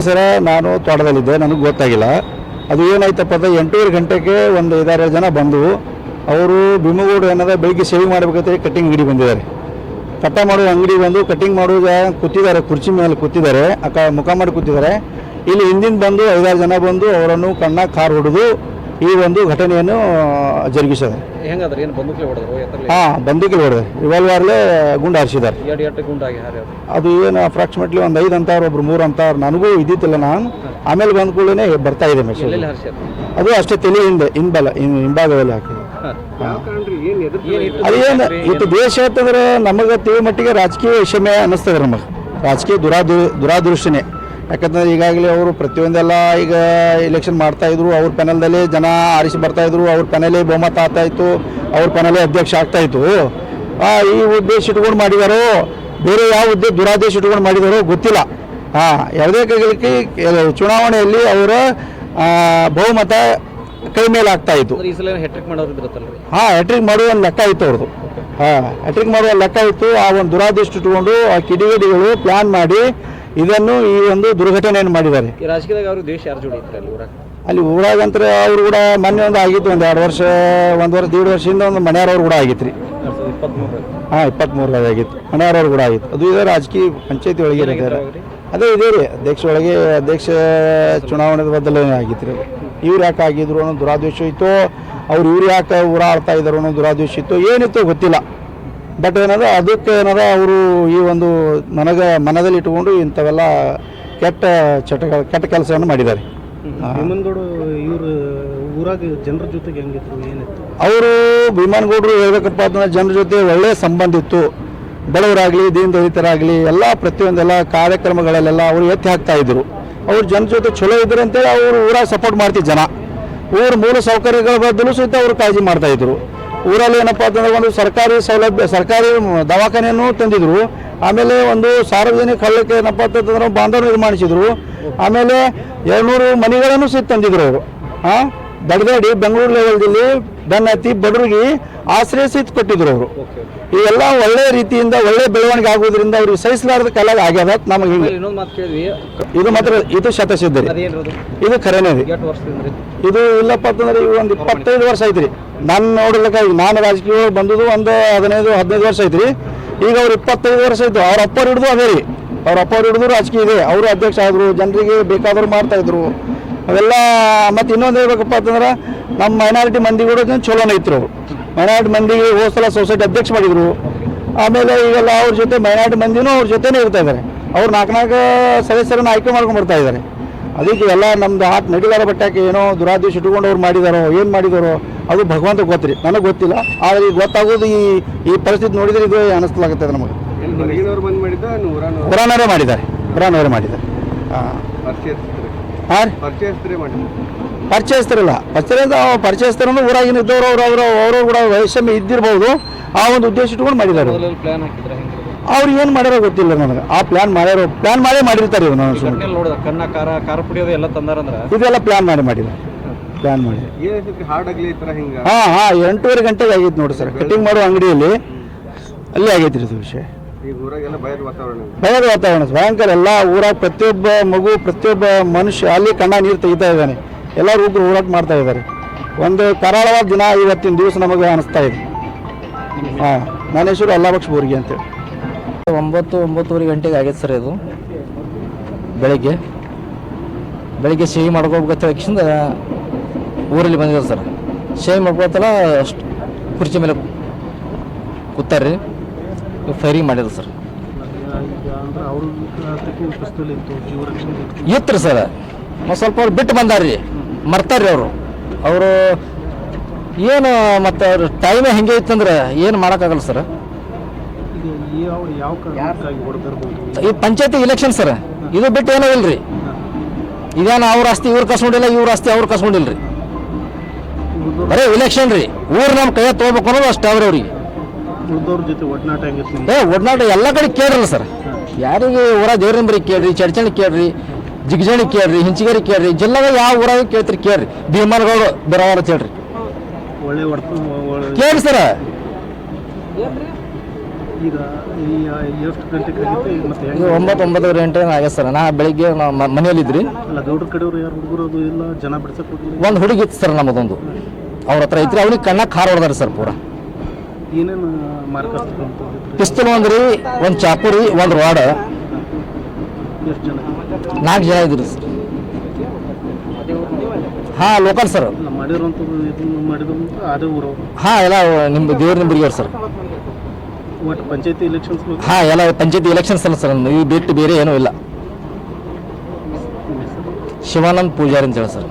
ಸರ, ನಾನು ತೋಟದಲ್ಲಿದ್ದೆ, ನನಗೆ ಗೊತ್ತಾಗಿಲ್ಲ. ಅದು ಏನಾಯ್ತಪ್ಪ ಅಂದ್ರೆ, ಎಂಟೂವರೆ ಗಂಟೆಗೆ ಒಂದು ಐದಾರು ಜನ ಬಂದು, ಅವರು ಭೀಮಗೌಡರು ಏನದ ಬೆಳಿಗ್ಗೆ ಸೇವಿಂಗ್ ಮಾಡಬೇಕಂತ ಕಟ್ಟಿಂಗ್ ಅಂಗಡಿ ಬಂದಿದ್ದಾರೆ. ಕಟ್ಟ ಮಾಡೋ ಅಂಗಡಿ ಬಂದು ಕಟ್ಟಿಂಗ್ ಮಾಡುವಾಗ ಕೂತಿದ್ದಾರೆ, ಕುರ್ಚಿ ಮೇಲೆ ಕೂತಿದ್ದಾರೆ, ಅಕ್ಕ ಮುಖ ಮಾಡಿ ಕೂತಿದ್ದಾರೆ. ಇಲ್ಲಿ ಹಿಂದಿನ ಬಂದು ಐದಾರು ಜನ ಬಂದು ಅವರನ್ನು ಕಣ್ಣ, ಕಾರ್ ಹೊಡೆದು ಈ ಒಂದು ಘಟನೆಯನ್ನು ಜರುಗಿಸಿದೆ. ಹಾ ಏನು ಬಂದೂಕ್ಲೆ ಹೊಡೆದ್ರು ಹಾಂ ಹೊಡೆದೆ ರಿವಾಲ್ವರ್ಲೇ ಗುಂಡು ಹಾರಿಸಿದ್ದಾರೆ. ಎರಡು ಎರಡು ಗುಂಡಾಗಿ ಹಾರಿ ಅದು ಏನು ಅಪ್ರಾಕ್ಸಿಮೇಟ್ಲಿ ಒಂದು ಐದು ಅಂತಾರ ಒಬ್ರು ಮೂರು ಅಂತಾರ ನನಗೂ ಇದ್ದಿತ್ತಿಲ್ಲ ನಾನು. ಆಮೇಲೆ ಬಂದ ಕೂಡಲೇ ಬರ್ತಾ ಇದೆ ಮೆಸೇಜ್ ಅದು ಅಷ್ಟೇ ತಲೆ ಹಿಂದೆ ಹಿಂಬಲ ಹಿಂ- ಹಿಂಭಾಗದಲ್ಲಿ ಹಾಕಿ. ಏನು ಅದೇನು ಇದು ದೇಶ ಅಂತಂದ್ರೆ ನಮಗೆ ತಿಳಿ ಮಟ್ಟಿಗೆ ರಾಜಕೀಯ ವಿಷಮೆ ಅನ್ನಿಸ್ತದೆ ನಮಗೆ. ರಾಜಕೀಯ ದುರಾದು ದುರಾದೃಷ್ಟನೇ. ಯಾಕಂತಂದ್ರೆ ಈಗಾಗಲೇ ಅವರು ಪ್ರತಿಯೊಂದೆಲ್ಲ ಈಗ ಇಲೆಕ್ಷನ್ ಮಾಡ್ತಾ ಇದ್ರು. ಅವ್ರ ಪೆನಲ್ದಲ್ಲಿ ಜನ ಆರಿಸಿ ಬರ್ತಾ ಇದ್ರು. ಅವ್ರ ಪೆನಲೇ ಬಹುಮತ ಆಗ್ತಾ ಇತ್ತು. ಅವ್ರ ಪೆನಲೇ ಅಧ್ಯಕ್ಷ ಆಗ್ತಾ ಇತ್ತು. ಆ, ಈ ಉದ್ದೇಶ ಇಟ್ಕೊಂಡು ಮಾಡಿದಾರೋ ಬೇರೆ ಯಾವ ಉದ್ದೇಶ ದುರಾದೇಶ ಇಟ್ಕೊಂಡು ಮಾಡಿದಾರೋ ಗೊತ್ತಿಲ್ಲ. ಹಾಂ ಯಾವುದೇ ಕೈಗಳಿಗೆ ಚುನಾವಣೆಯಲ್ಲಿ ಅವರ ಬಹುಮತ ಕೈ ಮೇಲೆ ಆಗ್ತಾ ಇತ್ತು. ಹಾ ಹೆಟ್ರಿಕ್ ಮಾಡುವ ಒಂದು ಲೆಕ್ಕ ಇತ್ತು ಅವ್ರದ್ದು ಹಾಂ ಹ್ಯಾಟ್ರಿಕ್ ಮಾಡುವ ಲೆಕ್ಕ ಇತ್ತು. ಆ ಒಂದು ದುರಾದೇಶ ಇಟ್ಕೊಂಡು ಆ ಕಿಡಿಗೇಡಿಗಳು ಪ್ಲಾನ್ ಮಾಡಿ ಇದನ್ನು ಈ ಒಂದು ದುರ್ಘಟನೆಯನ್ನು ಮಾಡಿದ್ದಾರೆ? ಈ ರಾಜಕೀಯದಾಗ ಅವ್ರಿಗೆ ದೇಶ ಯಾರು ಜೋಡಿ ಐತ್ರಿ ಅಲ್ಲಿ ಊರಾಗ? ಅಲ್ಲಿ ಊರಾಗಂತ್ರ ಅವ್ರು ಕೂಡ ಮೊನ್ನೆ ಒಂದು ಆಗಿತ್ತು ಒಂದು ಎರಡು ವರ್ಷ ಒಂದು ವರ್ಷ ದೀಡ್ ವರ್ಷದಿಂದ ಒಂದು ಮನೆಯವ್ರವ್ರು ಕೂಡ ಆಗಿತ್ತು ರೀ ಹಾಂ ಇಪ್ಪತ್ತ್ಮೂರರಾಗ ಆಗಿತ್ತು. ಮನೆಯವ್ರವ್ರು ಕೂಡ ಆಗಿತ್ತು. ಅದು ಇದೆ ರಾಜಕೀಯ ಪಂಚಾಯತಿ ಒಳಗೆ ಇರುತ್ತೆ ಅವಾಗ್ರಿ? ಅದೇ ಇದೆ ರೀ ಅಧ್ಯಕ್ಷ ಒಳಗೆ ಅಧ್ಯಕ್ಷ ಚುನಾವಣೆ ಬದಲಾವಣೆ ಆಗಿತ್ತು ರೀ ಇವ್ರು ಯಾಕೆ ಆಗಿದ್ರು ಅನ್ನೋ ದುರಾದೇಶ ಇತ್ತು ಅವ್ರು ಇವ್ರು ಯಾಕೆ ಊರಾಡ್ತಾ ಇದ್ರು ಅನ್ನೋ ದುರಾದೇಶ ಇತ್ತು ಏನಿತ್ತು ಗೊತ್ತಿಲ್ಲ. ಬಟ್ ಏನದ ಅದಕ್ಕೆ ಏನಾರ ಅವರು ಈ ಒಂದು ನನಗೆ ಮನದಲ್ಲಿ ಇಟ್ಕೊಂಡು ಇಂಥವೆಲ್ಲ ಕೆಟ್ಟ ಚಟ ಕೆಟ್ಟ ಕೆಲಸವನ್ನು ಮಾಡಿದ್ದಾರೆ. ಇವರು ಊರಾಗ ಜನರ ಜೊತೆಗೆ ಹೆಂಗಿದ್ರು ಏನಿತ್ತು? ಅವರು ಭೀಮನ್ಗೌಡರು ಹೇಳ್ಬೇಕಪ್ಪ ಅಂತಂದ್ರೆ ಜನರ ಜೊತೆ ಒಳ್ಳೆಯ ಸಂಬಂಧ ಇತ್ತು. ಬಡವರಾಗಲಿ ದೀನ ದಲಿತರಾಗಲಿ ಎಲ್ಲ ಪ್ರತಿಯೊಂದೆಲ್ಲ ಕಾರ್ಯಕ್ರಮಗಳಲ್ಲೆಲ್ಲ ಅವರು ಎತ್ತಿ ಹಾಕ್ತಾ ಇದ್ರು. ಅವ್ರು ಜನ ಜೊತೆ ಚಲೋ ಇದ್ರು ಅಂತೇಳಿ ಅವರು ಊರಾಗ ಸಪೋರ್ಟ್ ಮಾಡ್ತಿದ್ದ ಜನ. ಊರ ಮೂಲ ಸೌಕರ್ಯಗಳ ಬದಲು ಸಹಿತ ಅವರು ಕಾಳಜಿ ಮಾಡ್ತಾ ಇದ್ರು. ಊರಲ್ಲಿ ಏನಪ್ಪ ಅಂತಂದ್ರೆ ಒಂದು ಸರ್ಕಾರಿ ಸೌಲಭ್ಯ, ಸರ್ಕಾರಿ ದವಾಖಾನೆಯನ್ನು ತಂದಿದ್ರು. ಆಮೇಲೆ ಒಂದು ಸಾರ್ವಜನಿಕ ಹಳ್ಳಕ್ಕೆ ಏನಪ್ಪ ಅಂತಂದ್ರೆ ಬಾಂಧವ ನಿರ್ಮಾಣಿಸಿದ್ರು. ಆಮೇಲೆ ಎರಡ್ನೂರು ಮನೆಗಳನ್ನು ಸಹಿತ ತಂದಿದ್ರು ಅವರು. ಹಾಂ ದಡದಾಡಿ ಬೆಂಗಳೂರು ಲೆವೆಲ್ದಲ್ಲಿ ಬೆನ್ನತ್ತಿ ಬಡವರಿಗೆ ಆಶ್ರಯ ಸಹಿತ ಕೊಟ್ಟಿದ್ರು ಅವರು. ಇವೆಲ್ಲ ಒಳ್ಳೆ ರೀತಿಯಿಂದ ಒಳ್ಳೆ ಬೆಳವಣಿಗೆ ಆಗೋದ್ರಿಂದ ಅವ್ರಿಗೆ ಸಹಿಸಲಾರದ ಕಾಲ ಆಗ್ಯದ ನಮಗೆ ಇದು ಮಾತ್ರ ಇದು ಶತಸಿದ್ಧ ರೀ ಇದು ಖರೇನೇ ರೀ. ಇದು ಇಲ್ಲಪ್ಪ ಅಂತಂದ್ರೆ ಈಗ ಒಂದು ಇಪ್ಪತ್ತೈದು ವರ್ಷ ಐತ್ರಿ ನನ್ನ ನೋಡ್ಲಿಕ್ಕ ಈಗ ನಾನು ರಾಜಕೀಯ ಬಂದದ್ದು ಒಂದು ಹದಿನೈದು ಹದಿನೈದು ವರ್ಷ ಐತ್ರಿ ಈಗ ಅವ್ರು ಇಪ್ಪತ್ತೈದು ವರ್ಷ ಆಯ್ತು. ಅವ್ರ ಅಪ್ಪರು ಹಿಡಿದು ಅದೇ ರೀ. ಅವ್ರ ಅಪ್ಪರು ಹಿಡಿದು ರಾಜಕೀಯ ಇದೆ. ಅವರು ಅಧ್ಯಕ್ಷ ಆದರು ಜನರಿಗೆ ಬೇಕಾದ್ರು ಮಾಡ್ತಾ ಇದ್ರು. ಅವೆಲ್ಲ ಮತ್ತೆ ಇನ್ನೊಂದು ಹೇಳ್ಬೇಕಪ್ಪ ಅಂತಂದ್ರೆ ನಮ್ಮ ಮೈನಾರಿಟಿ ಮಂದಿ ಕೂಡ ಚಲೋನೇ ಇತ್ತು ಅವರು ಮೈನಾರಿಟಿ ಮಂದಿಗೆ ಹೋದ ಸಲ ಸೊಸೈಟಿ ಅಧ್ಯಕ್ಷ ಮಾಡಿದ್ರು. ಆಮೇಲೆ ಈಗೆಲ್ಲ ಅವ್ರ ಜೊತೆ ಮೈನಾರಿಟಿ ಮಂದಿನೂ ಅವ್ರ ಜೊತೆನೇ ಇರ್ತಾ ಇದ್ದಾರೆ ಅವ್ರು ನಾಲ್ಕು ನಾಲ್ಕು ಸದಸ್ಯರನ್ನು ಆಯ್ಕೆ ಮಾಡ್ಕೊಂಡು ಬರ್ತಾ ಇದ್ದಾರೆ ಅದಕ್ಕೆ ಎಲ್ಲ ನಮ್ದು ಆಟ ನಡಿಗಾರ ಬಟ್ಟಾಕೆ ಏನೋ ದುರಾದೇಶ ಇಟ್ಕೊಂಡು ಅವ್ರು ಮಾಡಿದಾರೋ ಏನು ಮಾಡಿದಾರೋ ಅದು ಭಗವಂತ ಗೊತ್ತಿರಿ. ನನಗೆ ಗೊತ್ತಿಲ್ಲ. ಆದರೆ ಈಗ ಗೊತ್ತಾಗೋದು ಈ ಈ ಪರಿಸ್ಥಿತಿ ನೋಡಿದ್ರೆ ಇದು ಅನಿಸ್ಲಾಗುತ್ತೆ ನಮಗೆ. ಪುರಾಣವರೇ ಮಾಡಿದ್ದಾರೆ. ಪುರಾಣವರೇ ಮಾಡಿದ್ದಾರೆ. ಹಾಂ ಪರಿಚಯಿಸ್ತಾರೆ ಪರಿಚಯಿಸ್ತಾರೆ ಮಾಡಿದ್ರು ಪರಿಚಯ ಪರಿಚಯಿಸ್ತಾರನ್ನು ಊರಾಗಿನ ಇದ್ದವರು ಅವರು ಅವರು ಅವರು ಕೂಡ ವೈಷಮ್ಯ ಇದ್ದಿರ್ಬೋದು. ಆ ಒಂದು ಉದ್ದೇಶ ಇಟ್ಕೊಂಡು ಮಾಡಿದ್ದಾರೆ ಅವ್ರು. ಏನು ಮಾಡ್ಯಾರೋ ಗೊತ್ತಿಲ್ಲ ನನಗೆ. ಆ ಪ್ಲಾನ್ ಮಾಡ್ಯಾರೋ ಪ್ಲಾನ್ ಮಾಡೇ ಮಾಡಿರ್ತಾರೆ ಇವ್ರು ನಾನು ಸುಮ್ಮನೆ ಕಣ್ಣ ಕಾರ ಕಾರ ಪುಡಿಯೋದು ಎಲ್ಲ ತಂದಾರಂದ್ರ? ಇದೆಲ್ಲ ಪ್ಲಾನ್ ಮಾಡಿ ಮಾಡಿದ್ದಾರೆ ಪ್ಲಾನ್ ಮಾಡಿ. ಹಾಂ ಹಾಂ ಎಂಟೂವರೆ ಗಂಟೆಗೆ ಆಗೈತೆ ನೋಡಿ ಸರ್. ಕಟಿಂಗ್ ಮಾಡೋ ಅಂಗಡಿಯಲ್ಲಿ ಅಲ್ಲಿ ಆಗೈತೆ ರೀ ಇದು ವಿಷಯ. ಭಯದ ವಾತಾವರಣ ಭಯಂಕರ ಎಲ್ಲ ಊರಾಗ ಪ್ರತಿಯೊಬ್ಬ ಮಗು ಪ್ರತಿಯೊಬ್ಬ ಮನುಷ್ಯ ಅಲ್ಲಿ ಕಣ್ಣ ನೀರು ತೆಗಿತಾ ಇದ್ದಾನೆ. ಎಲ್ಲರೂ ಉಗ್ರರು ಹೋರಾಟ ಮಾಡ್ತಾ ಇದ್ದಾರೆ. ಒಂದು ಕರಾಳವಾದ ದಿನ ಇವತ್ತಿನ ದಿವಸ ನಮಗೆ ಅನಿಸ್ತಾ ಇದೆ. ಹಾಂ ನನ್ನ ಹೆಸರು ಅಲ್ಲಾಬಕ್ಷ ಬೋರ್ಗಿ ಅಂತೇಳಿ ಒಂಬತ್ತು ಒಂಬತ್ತುವರೆ ಗಂಟೆಗೆ ಆಗೈತೆ ಸರ್ ಇದು. ಬೆಳಗ್ಗೆ. ಬೆಳಗ್ಗೆ ಶೇವಿ ಮಾಡ್ಕೋಬೇಕಂತ ತಕ್ಷಣ ಊರಲ್ಲಿ ಬಂದಿದ್ದಾರೆ ಸರ್. ಶೇವಿ ಮಾಡ್ಕೊತಲ್ಲ ಅಷ್ಟು ಕುರ್ಚಿ ಮೇಲೆ ಕೂತಾರ್ರಿ. ಫೈರಿಂಗ್ ಮಾಡಿದ್ರು ಸರ್. ಇತ್ತು ರೀ ಸರ್. ಮತ್ತು ಸ್ವಲ್ಪ ಅವ್ರು ಬಿಟ್ಟು ಬಂದಾರ್ರಿ. ಮರ್ತಾರ್ರಿ ಅವರು. ಅವರು ಏನು ಮತ್ತು ಅವ್ರ ಟೈಮೇ ಹೆಂಗೆ ಇತ್ತಂದ್ರೆ ಏನು ಮಾಡೋಕ್ಕಾಗಲ್ಲ ಸರ್ ಈ ಪಂಚಾಯತಿ ಇಲೆಕ್ಷನ್ ಸರ್ ಇದು ಬಿಟ್ಟು ಏನೋ ಇಲ್ರಿ. ಇದೇನು ಅವ್ರ ಆಸ್ತಿ, ಇವ್ರು ಕಸ್ಕೊಂಡಿಲ್ಲ, ಇವ್ರ ಆಸ್ತಿ, ಅವ್ರು ಕಸ್ಕೊಂಡಿಲ್ರಿ. ಬರೇ ಇಲೆಕ್ಷನ್ ರೀ. ಊರು ನಮ್ಮ ಕೈಯ ತೊಗೋಬೇಕು ಅನ್ನೋದು ಅಷ್ಟೇ ಅವ್ರಿ ಅವ್ರಿಗೆ. ಏ, ಒಡನಾಟ ಎಲ್ಲ ಕಡೆ ಕೇಳ್ರಲ್ಲ ಸರ್ ಯಾರಿಗೆ ಊರ ದೇವ್ರಂಬರಿ ಕೇಳ್ರಿ, ಚಡ್ಚಣಿ ಕೇಳ್ರಿ ಜಿಗಜಣಿ ಕೇಳ್ರಿ ಹಿಂಚಿಗರಿ ಕೇಳ್ರಿ ಜಿಲ್ಲಾಗ ಯಾವ ಊರಾಗ ಕೇಳ್ತೀರಿ ಕೇಳ್ರಿ. ಭೀಮನಗೌಡ ಬರೋವರ ಅಂತ ಹೇಳ್ರಿ. ಒಳ್ಳೆ ಕೇಳ್ರಿ ಸರ್. ಈಗ ಈ ಎಷ್ಟು ಗಂಟೆಗೆ ಆಗಿತ್ತು ಮತ್ತೆ ಇದು ಹೆಂಗೆ ಒಂಬತ್ತು ಒಂಬತ್ತುವರೆ ಗಂಟೆ ಆಗ್ಯದ ಸರ್. ನಾ ಬೆಳಿಗ್ಗೆ ನಾವು ಮನೆಯಲ್ಲಿದ್ರಿ. ಅಲ್ಲ ಗೌಡ್ರ ಕಡೆಯವ್ರು ಯಾರು ಹುಡುಗರು ಅದು ಇಲ್ಲ ಜನ ಬಿಡ್ಸಕ್ಕೆ ಹೋಗಿಲ್ಲ ಒಂದು ಹುಡುಗಿ ಇತ್ತು ಸರ್ ನಮ್ಮದೊಂದು ಅವ್ರ ಹತ್ರ ಐತ್ರಿ ಅವ್ನಿಗೆ ಕಣ್ಣ ಖಾರ ಹೊಡೆದಾರೆ ಸರ್ ಪೂರಾ. ಏನೇನು ಮಾರ್ಕಸ್ ಪಿಸ್ತೂಲ್ ಒಂದು ಚಾಪುರಿ ಒಂದು ರಾಡ್. ನಾಲ್ಕು ಜನ ಇದ್ರು. ಸರ್ ಹಾಂ ಲೋಕಲ್ ಸರ್ ಹಾಂ ಎಲ್ಲ ನಿಮ್ಮ ದೇವ್ರ ನಿಂಬರಿಗೆವ್ರು ಸರ್ ಒಟ್ಟು ಪಂಚಾಯತಿ ಎಲೆಕ್ಷನ್ಸ್ ಹಾಂ ಎಲ್ಲ ಪಂಚಾಯತಿ ಎಲೆಕ್ಷನ್ಸ್ ಅಲ್ಲ ಸರ್ ಈ ಬಿಟ್ಟು ಬೇರೆ ಏನೂ ಇಲ್ಲ. ಶಿವಾನಂದ್ ಪೂಜಾರಿ ಅಂತ ಹೇಳಿ ಸರ್